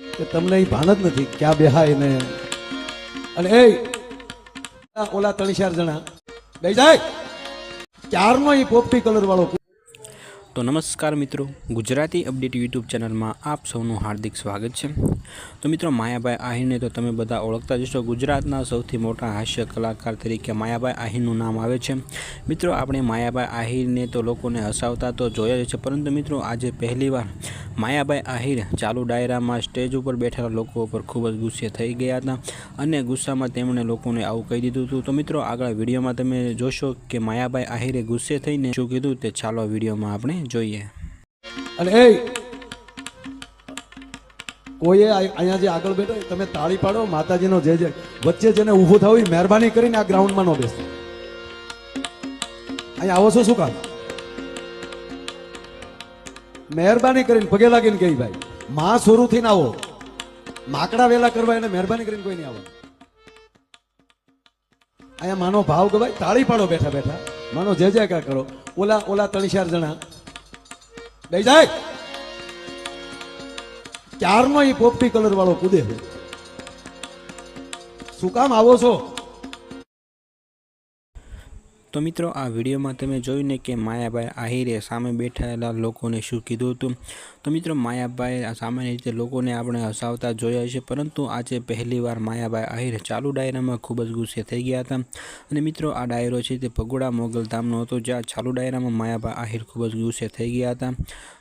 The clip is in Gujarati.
કે તમને એ ભાન જ નથી ક્યાં બેહાય ને. અને એ ઓલા ત્રણ ચાર જણા. બે જાય. ચારનો એ પોપટી કલર વાળો તો નમસ્કાર મિત્રો, ગુજરાતી અપડેટ યુટ્યુબ ચેનલમાં આપ સૌનું હાર્દિક સ્વાગત છે. તો મિત્રો, માયાભાઈ આહિરને તો તમે બધા ઓળખતા જ હશો. ગુજરાતના સૌથી મોટા હાસ્ય કલાકાર તરીકે માયાભાઈ આહિરનું નામ આવે છે. મિત્રો, આપણે માયાભાઈ આહિરને તો લોકોને હસાવતા તો જોયા જ છે, પરંતુ મિત્રો, આજે પહેલીવાર માયાભાઈ આહિર ચાલુ ડાયરામાં સ્ટેજ ઉપર બેઠેલા લોકો ઉપર ખૂબ જ ગુસ્સે થઈ ગયા હતા અને ગુસ્સામાં તેમણે લોકોને આવું કહી દીધું હતું. તો મિત્રો, આગળ વિડીયોમાં તમે જોશો કે માયાભાઈ આહિરે ગુસ્સે થઈને શું કીધું તે ચાલો વિડીયોમાં આપણે જોઈએ. અને એ કોઈએ અહીંયા જે આગળ બેઠો તમે તાળી પાડો, માતાજીનો જે જે વચ્ચે જેને ઊભો થવું મહેરબાની કરીને આ ગ્રાઉન્ડમાં ન બેસતો અહીંયા આવો છો શું કામ? મહેરબાની કરીને પગે લાગીને કહી ભાઈ, માં શરૂ થઈને આવો. માકડા વેલા કરવા એને મહેરબાની કરીને કોઈ નહીં આવો. અહીંયા માનો ભાવ ભાઈ, તાળી પાડો બેઠા બેઠા. માનો જે જે કા કરો. ઓલા ઓલા ત્રણ ચાર જણા. બે જાય. ચારનો એ પોપટી કલર વાળો કૂદે શું કામ આવો છો? તો મિત્રો, આ વિડીયોમાં તમે જોયું ને કે માયાભાઈ આહિરે સામે બેઠેલા લોકોને શું કીધું હતું? તો મિત્રો માયાભાઈ સામાન્ય રીતે લોકોને આપણે હસાવતા જોયા છે, પરંતુ આજે પહેલીવાર માયાભાઈ આહિર ચાલુ ડાયરામાં ખૂબ જ ગુસ્સે થઈ ગયા હતા. અને મિત્રો, આ ડાયરો છે તે પગોડા મોગલધામનો હતો, જ્યાં ચાલુ ડાયરામાં માયાભાઈ આહિર ખૂબ જ ગુસ્સે થઈ ગયા હતા.